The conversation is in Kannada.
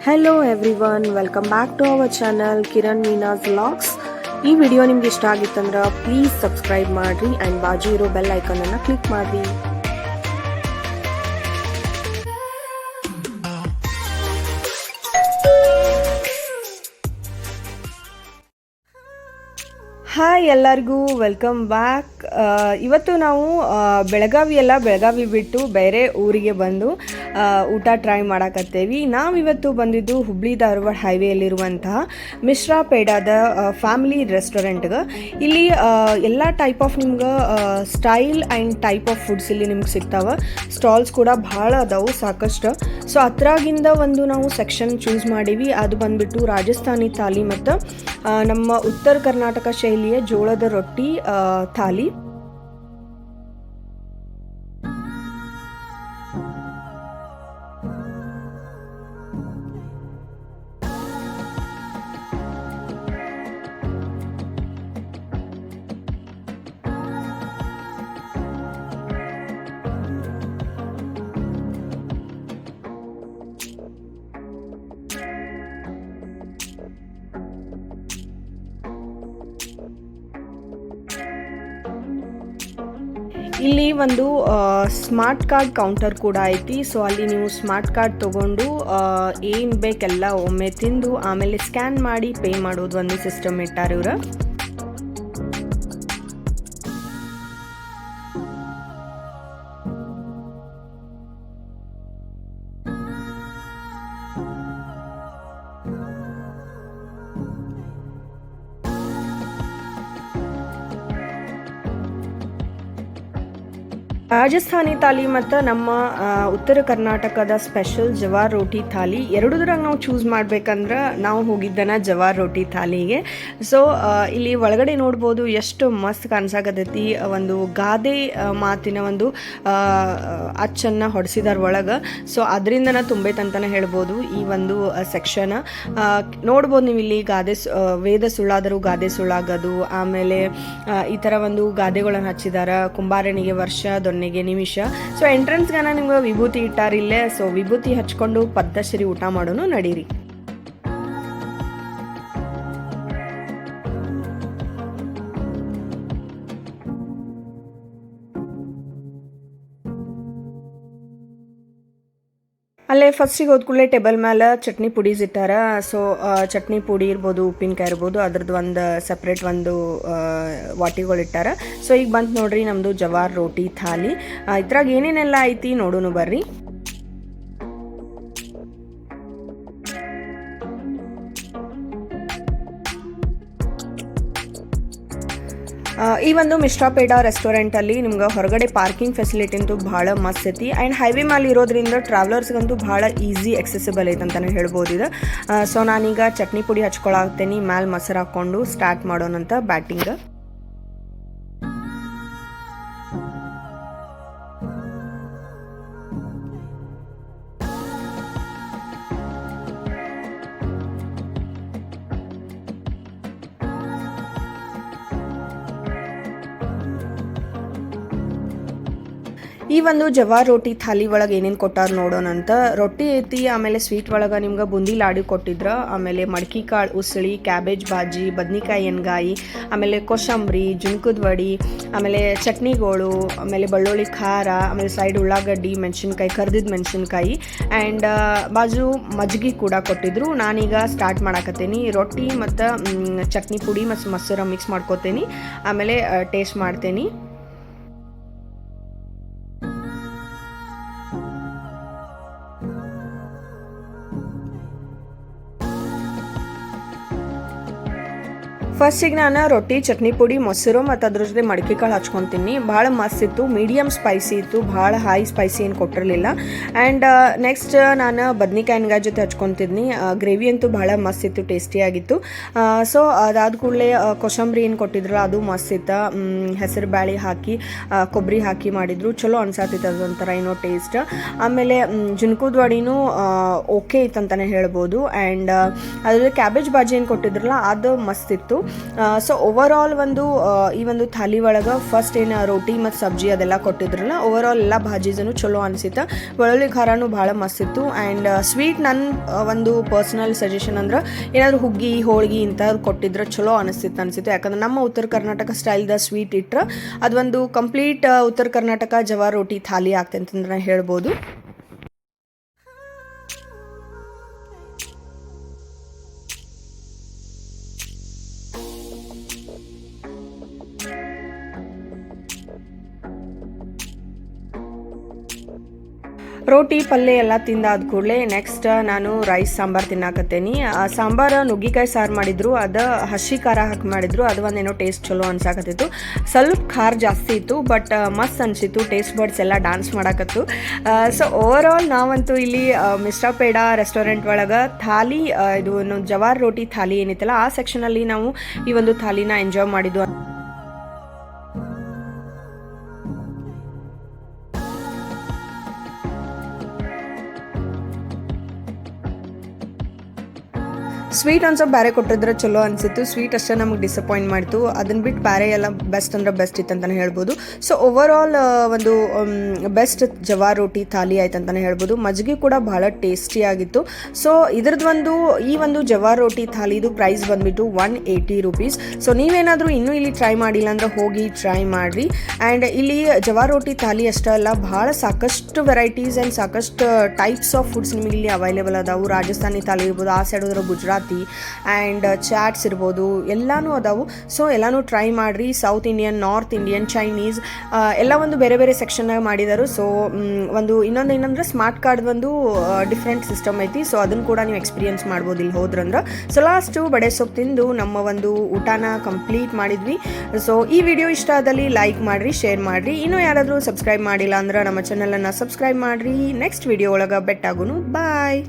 Hello everyone welcome back to our channel Kiran Meena's vlogs ಈ ವಿಡಿಯೋ ನಿಮ್ಗೆ ಇಷ್ಟ ಆಗಿತ್ತಂದ್ರೆ ಪ್ಲೀಸ್ ಸಬ್ಸ್ಕ್ರೈಬ್ ಮಾಡಿರಿ ಆ್ಯಂಡ್ ಬಾಜು ಇರೋ ಬೆಲ್ ಐಕನನ್ನು ಕ್ಲಿಕ್ ಮಾಡಿ ಹಾಯ್ ಎಲ್ಲರಿಗೂ ವೆಲ್ಕಮ್ ಬ್ಯಾಕ್ ಇವತ್ತು ನಾವು ಬೆಳಗಾವಿ ಎಲ್ಲ ಬೆಳಗಾವಿ ಬಿಟ್ಟು ಬೇರೆ ಊರಿಗೆ ಬಂದು ಊಟ ಟ್ರೈ ಮಾಡಾಕತ್ತೇವಿ. ನಾವಿವತ್ತು ಬಂದಿದ್ದು ಹುಬ್ಳಿ ಧಾರವಾಡ ಹೈವೇಯಲ್ಲಿರುವಂತಹ ಮಿಶ್ರಾ ಪೇಡಾದ ಫ್ಯಾಮಿಲಿ ರೆಸ್ಟೋರೆಂಟ್ಗೆ ಇಲ್ಲಿ ಎಲ್ಲ ಟೈಪ್ ಆಫ್ ನಿಮ್ಗೆ style and type of foods ಇಲ್ಲಿ ನಿಮ್ಗೆ ಸಿಗ್ತಾವೆ. ಸ್ಟಾಲ್ಸ್ ಕೂಡ ಭಾಳ ಅದಾವು ಸಾಕಷ್ಟು. ಸೊ ಅದ್ರಾಗಿಂದ ಒಂದು ನಾವು ಸೆಕ್ಷನ್ ಚೂಸ್ ಮಾಡೀವಿ. ಅದು ಬಂದುಬಿಟ್ಟು ರಾಜಸ್ಥಾನಿ ಥಾಲಿ ಮತ್ತು ನಮ್ಮ ಉತ್ತರ ಕರ್ನಾಟಕ ಶೈಲಿಯ ಜೋಳದ ರೊಟ್ಟಿ ಥಾಲಿ. ಇಲ್ಲಿ ಒಂದು ಸ್ಮಾರ್ಟ್ ಕಾರ್ಡ್ ಕೌಂಟರ್ ಕೂಡ ಐತಿ. ಸೊ ಅಲ್ಲಿ ನೀವು ಸ್ಮಾರ್ಟ್ ಕಾರ್ಡ್ ತಗೊಂಡು ಏನು ಬೇಕೆಲ್ಲ ಒಮ್ಮೆ ತಿಂದು, ಆಮೇಲೆ ಸ್ಕ್ಯಾನ್ ಮಾಡಿ ಪೇ ಮಾಡೋದು ಒಂದು ಸಿಸ್ಟಮ್ ಇಟ್ಟಾರ ಇವ್ರು. ರಾಜಸ್ಥಾನಿ ಥಾಲಿ ಮತ್ತು ನಮ್ಮ ಉತ್ತರ ಕರ್ನಾಟಕದ ಸ್ಪೆಷಲ್ ಜವಾರ್ ರೋಟಿ ಥಾಲಿ. ಎರಡುದ್ರಾಗ ನಾವು ಚೂಸ್ ಮಾಡ್ಬೇಕಂದ್ರೆ ನಾವು ಹೋಗಿದ್ದನ ಜವಾರ್ ರೋಟಿ ಥಾಲಿಗೆ. ಸೊ ಇಲ್ಲಿ ಒಳಗಡೆ ನೋಡ್ಬೋದು ಎಷ್ಟು ಮಸ್ತ್ ಕಾಣಿಸಾಕತೈತಿ ಒಂದು ಗಾದೆ ಮಾತಿನ ಒಂದು ಅಚ್ಚನ್ನು ಹೊಡೆಸಿದಾರ ಒಳಗೆ. ಸೊ ಅದರಿಂದನ ತುಂಬೈತಂತಲೇ ಹೇಳ್ಬೋದು ಈ ಒಂದು ಸೆಕ್ಷನ್ ನೋಡ್ಬೋದು ನೀವು ಇಲ್ಲಿ ಗಾದೆ ವೇದ ಸುಳ್ಳಾದರೂ ಗಾದೆ ಸುಳ್ಳಾಗೋದು. ಆಮೇಲೆ ಈ ಥರ ಒಂದು ಗಾದೆಗಳನ್ನು ಹಚ್ಚಿದಾರೆ. ಕುಂಬಾರನಿಗೆ ವರ್ಷ ದೊನ್ನೆಗೆ ನಿಮಿಷ. ಸೊ ಎಂಟ್ರೆನ್ಸ್ಗಾನ ನಿಮ್ಗೆ ವಿಭೂತಿ ಇಟ್ಟಾರಿಲ್ಲೇ ಸೊ ವಿಭೂತಿ ಹಚ್ಕೊಂಡು ಪದ್ದಶ್ರೀ ಊಟ ಮಾಡೋನು ನಡೀರಿ. ಅಲ್ಲೇ ಫಸ್ಟಿಗೆ ಹೋದ್ಕೂಡಲೇ ಟೇಬಲ್ ಮೇಲೆ ಚಟ್ನಿ ಪುಡೀಸ್ ಇಟ್ಟಾರ. ಸೊ ಚಟ್ನಿ ಪುಡಿ ಇರ್ಬೋದು, ಉಪ್ಪಿನಕಾಯಿ ಇರ್ಬೋದು, ಅದ್ರದ್ದು ಒಂದು ಸಪ್ರೇಟ್ ಒಂದು ವಾಟಿಗಳು ಇಟ್ಟಾರ. ಸೊ ಈಗ ಬಂತು ನೋಡ್ರಿ ನಮ್ಮದು ಜವಾರ್ ರೋಟಿ ಥಾಲಿ. ಇದ್ರಾಗ ಏನೇನೆಲ್ಲ ಐತಿ ನೋಡೋನು ಬರ್ರಿ. ಈ ಒಂದು ರೆಸ್ಟೋರೆಂಟ್ ಅಲ್ಲಿ ನಿಮ್ಗೆ ಹೊರಗಡೆ ಪಾರ್ಕಿಂಗ್ ಫೆಸಿಲಿಟಿ ಅಂತೂ ಬಹಳ ಮಸ್ತ್ ಐತಿ. ಅಂಡ್ ಹೈವೇ ಮೇಲೆ ಇರೋದ್ರಿಂದ ಟ್ರಾವೆಲರ್ಸ್ಗಂತೂ ಬಹಳ ಈಸಿ ಎಕ್ಸೆಸಿಬಲ್ ಐತೆ ಅಂತಾನೆ ಹೇಳ್ಬೋದು ಇದು. ಸೊ ನಾನೀಗ ಚಟ್ನಿ ಪುಡಿ ಹಚ್ಕೊಳಾಗ್ತೇನೆ, ಮ್ಯಾಲ್ ಮೊಸರು ಹಾಕೊಂಡು ಸ್ಟಾರ್ಟ್ ಮಾಡೋಣಂತ ಬ್ಯಾಟಿಂಗ್ ಈ ಒಂದು ಜವಾರ್ ರೋಟಿ ಥಾಲಿ ಒಳಗೆ ಏನೇನು ಕೊಟ್ಟಾರ ನೋಡೋಣಂತ ರೊಟ್ಟಿ ಐತಿ, ಆಮೇಲೆ ಸ್ವೀಟ್ ಒಳಗೆ ನಿಮ್ಗೆ ಬುಂದಿ ಲಾಡಿ ಕೊಟ್ಟಿದ್ರ. ಆಮೇಲೆ ಮಡ್ಕಿ ಕಾಳು, ಉಸಳಿ, ಕ್ಯಾಬೇಜ್ ಬಾಜಿ, ಬದ್ನಿಕಾಯಿ ಎಣ್ಗಾಯಿ, ಆಮೇಲೆ ಕೋಸಂಬರಿ ಜುಣ್ಕದ ವಡಿ, ಆಮೇಲೆ ಚಟ್ನಿಗಳು, ಆಮೇಲೆ ಬೆಳ್ಳುಳ್ಳಿ ಖಾರ, ಆಮೇಲೆ ಸೈಡ್ ಉಳ್ಳಾಗಡ್ಡಿ, ಮೆಣಸಿನ್ಕಾಯಿ ಕರ್ದಿದ್ದು ಮೆಣಸಿನ್ಕಾಯಿ ಆ್ಯಂಡ್ ಬಾಜು ಮಜ್ಜಿಗೆ ಕೂಡ ಕೊಟ್ಟಿದ್ರು. ನಾನೀಗ ಸ್ಟಾರ್ಟ್ ಮಾಡಾಕತ್ತೀನಿ. ರೊಟ್ಟಿ ಮತ್ತು ಚಟ್ನಿ ಪುಡಿ ಮತ್ತು ಮೊಸರು ಮಿಕ್ಸ್ ಮಾಡ್ಕೋತೀನಿ. ಆಮೇಲೆ ಟೇಸ್ಟ್ ಮಾಡ್ತೀನಿ. ಫಸ್ಟಿಗೆ ನಾನು ರೊಟ್ಟಿ, ಚಟ್ನಿ ಪುಡಿ, ಮೊಸರು ಮತ್ತು ಅದ್ರ ಜೊತೆ ಮಡಿಕೆ ಕಾಳು ಹಚ್ಕೊತೀನಿ. ಭಾಳ ಮಸ್ತ್ ಇತ್ತು. ಮೀಡಿಯಮ್ ಸ್ಪೈಸಿ ಇತ್ತು. ಭಾಳ ಹೈ ಸ್ಪೈಸಿ ಏನು ಕೊಟ್ಟಿರಲಿಲ್ಲ. ಆ್ಯಂಡ್ ನೆಕ್ಸ್ಟ್ ನಾನು ಬದ್ನಿಕಾಯಿ ಗಾಯ ಜೊತೆ ಹಚ್ಕೊತಿದ್ನಿ. ಗ್ರೇವಿ ಅಂತೂ ಭಾಳ ಮಸ್ತ್ ಇತ್ತು. ಟೇಸ್ಟಿಯಾಗಿತ್ತು ಸೊ ಅದಾದ ಕೂಡಲೇ ಕೊಸಂಬರಿ ಏನು ಕೊಟ್ಟಿದ್ರಲ್ಲ, ಅದು ಮಸ್ತ್ ಇತ್ತು. ಹೆಸರು ಬ್ಯಾಳಿ ಹಾಕಿ ಕೊಬ್ಬರಿ ಹಾಕಿ ಮಾಡಿದ್ರು. ಚಲೋ ಅನ್ಸಾತಿತ್ತು ಅದೊಂಥರ ಏನೋ ಟೇಸ್ಟ್ ಆಮೇಲೆ ಜುನ್ಕುದ ವಡಿನೂ ಓಕೆ ಇತ್ತು ಅಂತಲೇ ಹೇಳ್ಬೋದು. ಆ್ಯಂಡ್ ಅದ್ರ ಕ್ಯಾಬೇಜ್ ಬಾಜಿ ಏನು ಕೊಟ್ಟಿದ್ರಲ್ಲ, ಅದು ಮಸ್ತ್ ಇತ್ತು. ಸೊ ಓವರ್ ಆಲ್ ಒಂದು ಈ ಒಂದು ಥಾಲಿ ಒಳಗೆ ಫಸ್ಟ್ ಏನು ರೋಟಿ ಮತ್ತು ಸಬ್ಜಿ ಅದೆಲ್ಲ ಕೊಟ್ಟಿದ್ರಲ್ಲ ಓವರ್ ಆಲ್ ಎಲ್ಲ ಭಾಜೀಸನು ಚಲೋ ಅನಿಸಿತ್ತು. ಬೆಳ್ಳುಳ್ಳಿ ಖಾರನೂ ಭಾಳ ಮಸ್ತಿತ್ತು ಆ್ಯಂಡ್ ಸ್ವೀಟ್ ನನ್ನ ಒಂದು ಪರ್ಸ್ನಲ್ ಸಜೆಷನ್ ಅಂದ್ರೆ ಏನಾದರೂ ಹುಗ್ಗಿ, ಹೋಳ್ಗಿ ಇಂಥದ್ದು ಕೊಟ್ಟಿದ್ರೆ ಚಲೋ ಅನಿಸ್ತಿತ್ತು ಅನಿಸಿತ್ತು. ಯಾಕಂದ್ರೆ ನಮ್ಮ ಉತ್ತರ ಕರ್ನಾಟಕ ಸ್ಟೈಲ್ದ ಸ್ವೀಟ್ ಇಟ್ಟರೆ ಅದೊಂದು ಕಂಪ್ಲೀಟ್ ಉತ್ತರ ಕರ್ನಾಟಕ ಜವಾರ್ ರೋಟಿ ಥಾಲಿ ಆಗ್ತೈತೆ ನಾನು ಹೇಳ್ಬೋದು. ರೋಟಿ ಪಲ್ಯ ಎಲ್ಲ ತಿಂದಾದ ಕೂಡಲೇ ನೆಕ್ಸ್ಟ್ ನಾನು ರೈಸ್ ಸಾಂಬಾರು ತಿನ್ನಾಕತ್ತೇನಿ. ಸಾಂಬಾರು ನುಗ್ಗಿಕಾಯಿ ಸಾರು ಮಾಡಿದ್ರು, ಅದು ಹಸಿ ಖಾರ ಹಾಕಿ ಮಾಡಿದ್ರು, ಅದು ಒಂದೇನೋ ಟೇಸ್ಟ್ ಚಲೋ ಅನ್ಸಾಕತ್ತಿತ್ತು. ಸ್ವಲ್ಪ ಖಾರ ಜಾಸ್ತಿ ಇತ್ತು ಬಟ್ ಮಸ್ತ್ ಅನಿಸಿತ್ತು ಟೇಸ್ಟ್ ಬರ್ಡ್ಸ್ ಎಲ್ಲ ಡಾನ್ಸ್ ಮಾಡಾಕತ್ತು. ಸೊ ಓವರ್ ಆಲ್ ನಾವಂತೂ ಇಲ್ಲಿ ಮಿಸ್ಟರ್ ಪೇಡ ರೆಸ್ಟೋರೆಂಟ್ ಒಳಗೆ ಥಾಲಿ ಇದು ಜವಾರ್ ರೋಟಿ ಥಾಲಿ ಏನಿತ್ತಲ್ಲ, ಆ ಸೆಕ್ಷನಲ್ಲಿ ನಾವು ಈ ಒಂದು ಥಾಲಿನ ಎಂಜಾಯ್ ಮಾಡಿದ್ವು. ಸ್ವೀಟ್ ಒಂದು ಬೇರೆ ಕೊಟ್ಟಿದ್ರೆ ಚಲೋ ಅನಿಸಿತ್ತು. ಸ್ವೀಟ್ ಅಷ್ಟೇ ನಮಗೆ ಡಿಸಪಾಯಿಂಟ್ ಮಾಡಿತು. ಅದನ್ನ ಬಿಟ್ಟು ಬೇರೆ ಎಲ್ಲ ಬೆಸ್ಟ್ ಅಂದ್ರೆ ಬೆಸ್ಟ್ ಇತ್ತು ಅಂತಲೇ ಹೇಳ್ಬೋದು. ಸೊ ಓವರ್ ಆಲ್ ಒಂದು ಬೆಸ್ಟ್ ಜವಾ ರೋಟಿ, ಥಾಲಿ ಆಯ್ತು ಅಂತಲೇ ಹೇಳ್ಬೋದು. ಮಜ್ಜಿಗೆ ಕೂಡ ಭಾಳ ಟೇಸ್ಟಿ ಆಗಿತ್ತು. ಸೊ ಇದ್ರದ್ದು ಒಂದು, ಈ ಒಂದು ಜವಾ ರೋಟಿ, ಥಾಲಿದು ಪ್ರೈಸ್ ಬಂದ್ಬಿಟ್ಟು ಒನ್ ಏಯ್ಟಿ ರುಪೀಸ್ ಸೊ ನೀವೇನಾದರೂ ಇನ್ನೂ ಇಲ್ಲಿ ಟ್ರೈ ಮಾಡಿಲ್ಲ ಅಂದರೆ ಹೋಗಿ ಟ್ರೈ ಮಾಡಿರಿ. ಆ್ಯಂಡ್ ಇಲ್ಲಿ ಜವಾ ರೋಟಿ, ಥಾಲಿ ಅಷ್ಟೇ ಅಲ್ಲ ಭಾಳ ಸಾಕಷ್ಟು ವೆರೈಟೀಸ್ ಆ್ಯಂಡ್ ಸಾಕಷ್ಟು ಟೈಪ್ಸ್ ಆಫ್ ಫುಡ್ಸ್ ನಿಮಗೆ ಇಲ್ಲಿ ಅವೈಲೇಬಲ್ ಅದಾವು. ರಾಜಸ್ಥಾನಿ ಥಾಲಿ ಇರ್ಬೋದು, ಆ ಸೈಡ್ ಹೋದ್ರೆ ಗುಜರಾತಿ ಆ್ಯಂಡ್ ಚಾಟ್ಸ್ ಇರ್ಬೋದು, ಎಲ್ಲನೂ ಅದಾವು. ಸೊ ಎಲ್ಲನೂ ಟ್ರೈ ಮಾಡಿರಿ. South Indian north Indian Chinese ಎಲ್ಲ ಒಂದು ಬೇರೆ ಬೇರೆ ಸೆಕ್ಷನ್ನಾಗ ಮಾಡಿದರು. ಸೊ ಒಂದು ಇನ್ನೊಂದು ಏನಂದ್ರೆ ಸ್ಮಾರ್ಟ್ ಕಾರ್ಡ್ ಒಂದು ಡಿಫ್ರೆಂಟ್ ಸಿಸ್ಟಮ್ ಐತಿ. ಸೊ ಅದನ್ನು ಕೂಡ ನೀವು ಎಕ್ಸ್ಪೀರಿಯನ್ಸ್ ಮಾಡ್ಬೋದು ಇಲ್ಲಿ ಹೋದ್ರಂದ್ರೆ. ಸೊ ಲಾಸ್ಟು ಬಡೆ ಸೊಪ್ಪು ತಿಂದು ನಮ್ಮ ಒಂದು ಊಟನ ಕಂಪ್ಲೀಟ್ ಮಾಡಿದ್ವಿ. ಸೊ ಈ ವಿಡಿಯೋ ಇಷ್ಟ ಆದಲ್ಲಿ ಲೈಕ್ ಮಾಡಿರಿ ಶೇರ್ ಮಾಡಿರಿ. ಇನ್ನೂ ಯಾರಾದರೂ ಸಬ್ಸ್ಕ್ರೈಬ್ ಮಾಡಿಲ್ಲ ಅಂದ್ರೆ ನಮ್ಮ ಚಾನಲನ್ನು ಸಬ್ಸ್ಕ್ರೈಬ್ ಮಾಡಿರಿ. ನೆಕ್ಸ್ಟ್ ವಿಡಿಯೋ ಒಳಗೆ ಬೆಟ್ಟಾಗುನು. ಬಾಯ್